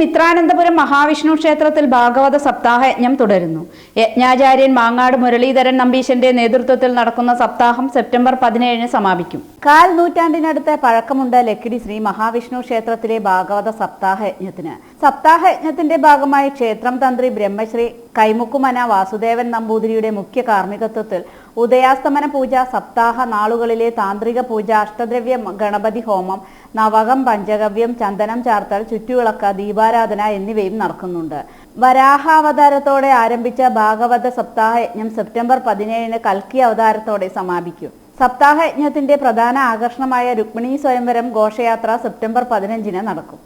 മിത്രാനന്തപുരം മഹാവിഷ്ണു ക്ഷേത്രത്തിൽ ഭാഗവത സപ്താഹ യജ്ഞം തുടരുന്നു. യജ്ഞാചാര്യൻ മാങ്ങാട് മുരളീധരൻ നമ്പീശന്റെ നേതൃത്വത്തിൽ നടക്കുന്ന സപ്താഹം സെപ്റ്റംബർ പതിനേഴിന് സമാപിക്കും. കാൽ നൂറ്റാണ്ടിനടുത്ത് പഴക്കമുണ്ട് ലക്കിടി ശ്രീ മഹാവിഷ്ണു ക്ഷേത്രത്തിലെ ഭാഗവത സപ്താഹ യജ്ഞത്തിന് സപ്താഹ യജ്ഞത്തിന്റെ ഭാഗമായി ക്ഷേത്രം തന്ത്രി ബ്രഹ്മശ്രീ കൈമുക്കുമന വാസുദേവൻ നമ്പൂതിരിയുടെ മുഖ്യ കാർമ്മികത്വത്തിൽ ഉദയാസ്തമന പൂജ സപ്താഹ നാളുകളിലെ താന്ത്രിക പൂജ അഷ്ടദ്രവ്യ ഗണപതി ഹോമം നവകം പഞ്ചഗവ്യം ചന്ദനം ചാർത്തൽ ചുറ്റുവിളക്ക് ദീപാരാധന എന്നിവയും നടക്കുന്നുണ്ട്. വരാഹാവതാരത്തോടെ ആരംഭിച്ച ഭാഗവത സപ്താഹ യജ്ഞം സെപ്റ്റംബർ പതിനേഴിന് കൽക്കി അവതാരത്തോടെ സമാപിക്കും. സപ്താഹ യജ്ഞത്തിന്റെ പ്രധാന ആകർഷണമായ രുക്മിണി സ്വയംവരം ഘോഷയാത്ര സെപ്റ്റംബർ പതിനഞ്ചിന് നടക്കും.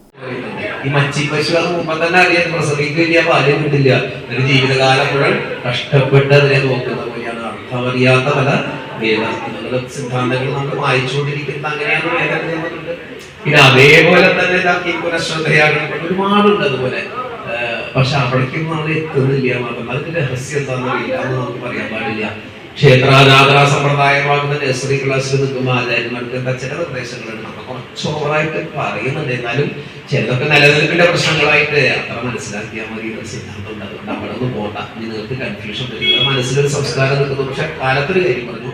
ഈ മച്ചി പശു അത് മുമ്പ് തന്നെ അറിയാൻ പ്രസവിക്കില്ല പാലും കിട്ടില്ല. ജീവിതകാലം മുഴുവൻ കഷ്ടപ്പെട്ട് അതിനെ നോക്കുന്ന. അർത്ഥമറിയാത്ത പല വേദാന്തങ്ങളും സിദ്ധാന്തങ്ങളും നമ്മൾ വായിച്ചുകൊണ്ടിരിക്കുന്നത് അങ്ങനെയാണ് വേദന പിന്നെ അതേപോലെ തന്നെ പുനഃശ്രദ്ധയാകണം ഒരുപാടുണ്ട് അതുപോലെ പക്ഷെ അവിടേക്കൊന്നും നമ്മൾ എത്തുന്നില്ല മാത്രം അതിന്റെ രഹസ്യം എന്താണെന്ന് അറിയില്ല എന്ന് നമുക്ക് പറയാൻ പാടില്ല ക്ഷേത്രാരാധനാ സമ്പ്രദായമാകുന്ന നഴ്സറി ക്ലാസ്സിൽ നിൽക്കുമ്പോൾ ആചാര്യന്മാർക്ക് ചില നിർദ്ദേശങ്ങളുണ്ട് നമ്മൾ കുറച്ച് ഓവറായിട്ട് പറയുന്നുണ്ട്. എന്നാലും ചിലതൊക്കെ നിലനിൽപ്പിന്റെ പ്രശ്നങ്ങളായിട്ട് അത്ര മനസ്സിലാക്കിയാൽ മതി സിദ്ധാന്തം അതുകൊണ്ട് അവിടെ ഒന്ന് ഇനി നിങ്ങൾക്ക് കൺഫ്യൂഷൻ വരും. നിങ്ങളുടെ മനസ്സിലൊരു സംസ്കാരം നിൽക്കുന്നു. പക്ഷെ കാലത്തൊരു കാര്യം പറഞ്ഞു.